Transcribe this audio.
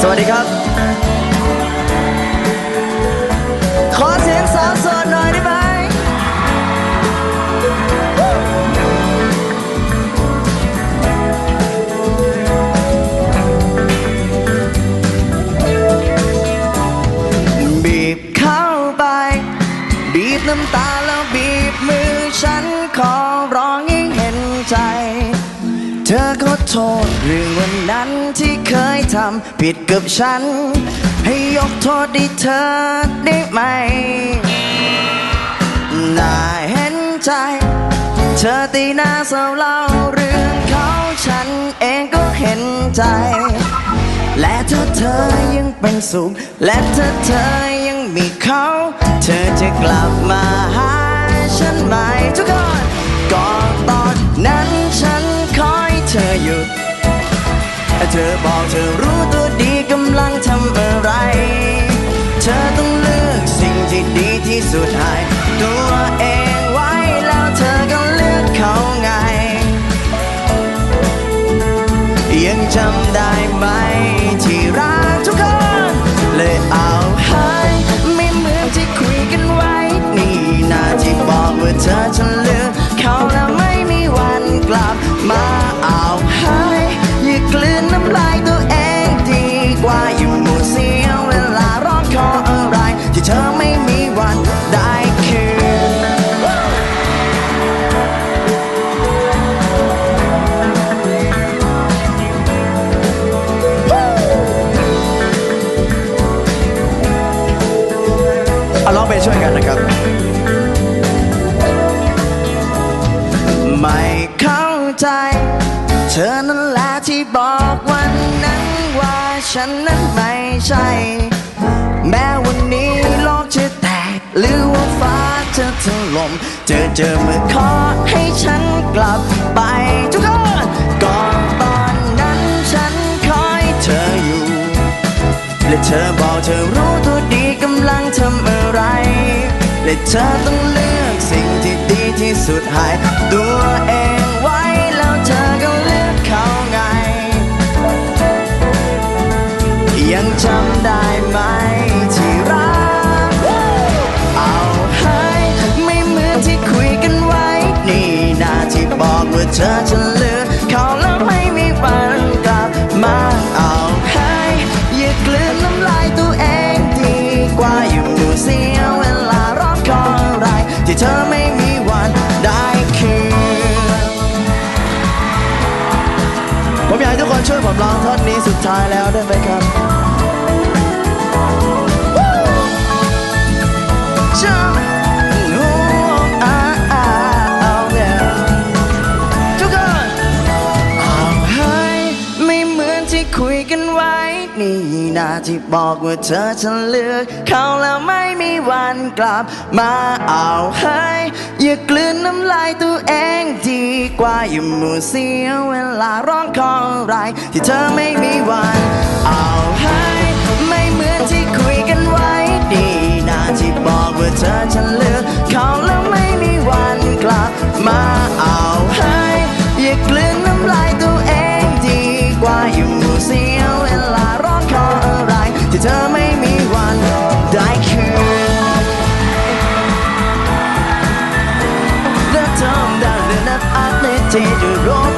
สวัสดีครับ ขอเสียงสาวโสดหน่อยได้ไหมบีบเข้าไป บีบน้ำตาแล้วบีบมือฉันขอร้องให้เห็นใจ เธอขอโทษเรื่องวันนั้นที่ เคยทำผิดกับฉัน ให้ยกโทษให้เธอได้ไหม น่าเห็นใจ เธอตีหน้าเศร้าเล่าเรื่องเขาฉันเองก็เห็นใจ และถ้าเธอยังเป็นสุข และถ้าเธอยังมีเขา เธอจะกลับมาหาฉันไหมทุกคนก่อน เธอบอกเธอรู้ตัวดีกำลังทำอะไร เธอต้องเลือกสิ่งที่ดีที่สุดให้ตัวเองไว้แล้วเธอก็เลือกเขาไง ยังจำได้ ช่วยกันนะครับ ไม่เข้าใจ เธอนั่นแหละที่บอกวันนั้นว่าฉันนั้นไม่ใช่ แม้วันนี้โลกจะแตก หรือว่าฟ้าจะถล่มเจอเจอมือขอให้ฉันกลับไปทุกคนก่อนตอนนั้นฉันคอยเธออยู่ และเธอบอกเธอรู้ตัวดีำลังทำอะไร และเธอต้องเลือกสิ่งที่ดีที่สุดให้ตัวเองไว้แล้วเธอก็เลือกเขาไง ยังจำได้ไหมที่รัก เอาให้ไม่เหมือนที่คุยกันไว้ นี่นาที่บอกว่าเธอจะเลือก ผมอยากให้ทุกคนช่วยผมร้องท่อนนี้สุดท้ายแล้วได้ไหมครับ คุยกันไว้ นี่นาที่บอกว่าเธอจะเลือก เขาแล้วไม่มีวันกลับ มาเอาให้อย่ากลืนน้ำลายตัวเองดีกว่าอย่ามัวเสียเวลาร้องขออะไร ที่เธอไม่มีวัน เอาให้ไม่เหมือนที่คุยกันไว้ นี่นาที่บอกว่าเธอจะเลือกเขา take a road.